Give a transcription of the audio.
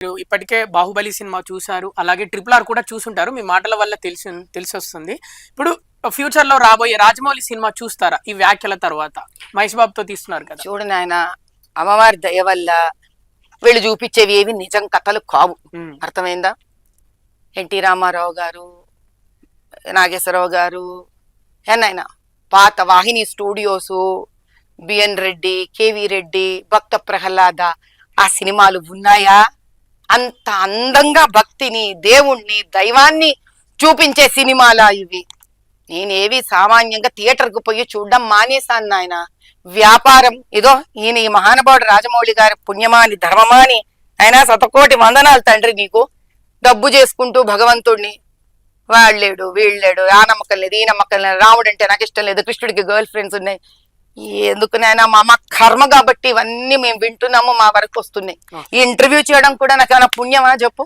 మీరు ఇప్పటికే బాహుబలి సినిమా చూశారు అలాగే ట్రిపుల్ ఆర్ కూడా చూసుంటారు మీ మాటల వల్ల తెలిసి తెలిసి వస్తుంది ఇప్పుడు ఫ్యూచర్లో రాబోయే రాజమౌళి సినిమా చూస్తారా ఈ వ్యాఖ్యల తర్వాత? మహేష్ బాబుతో తీస్తున్నారు కదా. చూడు నాయన అమ్మవారి దయ వల్ల వీళ్ళు చూపించేవి ఏవి నిజం కథలు కావు. అర్థమైందా? ఎన్టీ రామారావు గారు నాగేశ్వరరావు గారు ఏనాయన పాత Vahini studios B N Reddy K V Reddy Bhakta Prahlada ఆ సినిమాలు ఉన్నాయా? అంత అందంగా భక్తిని దేవుణ్ణి దైవాన్ని చూపించే సినిమాలా ఇవి. నేనేవి సామాన్యంగా థియేటర్కు పోయి చూడడం మానేశాను నాయన. వ్యాపారం ఇదో ఈయన ఈ మహానుభావుడు రాజమౌళి గారి పుణ్యమాని ధర్మమాని అయినా శతకోటి వందనాలు తండ్రి నీకు. డబ్బు చేసుకుంటూ భగవంతుడిని వాళ్ళేడు వీళ్ళేడు ఆ నమ్మకం లేదు ఈ నమ్మకం లేదు రాముడు అంటే నాకు ఇష్టం లేదు కృష్ణుడికి గర్ల్ ఫ్రెండ్స్ ఉన్నాయి. ఎందుకు నాయనా? మా అమ్మ కర్మ కాబట్టి ఇవన్నీ మేము వింటున్నాము మా వరకు వస్తున్నాయి. ఈ ఇంటర్వ్యూ చేయడం కూడా నాకు ఏమైనా పుణ్యమా చెప్పు?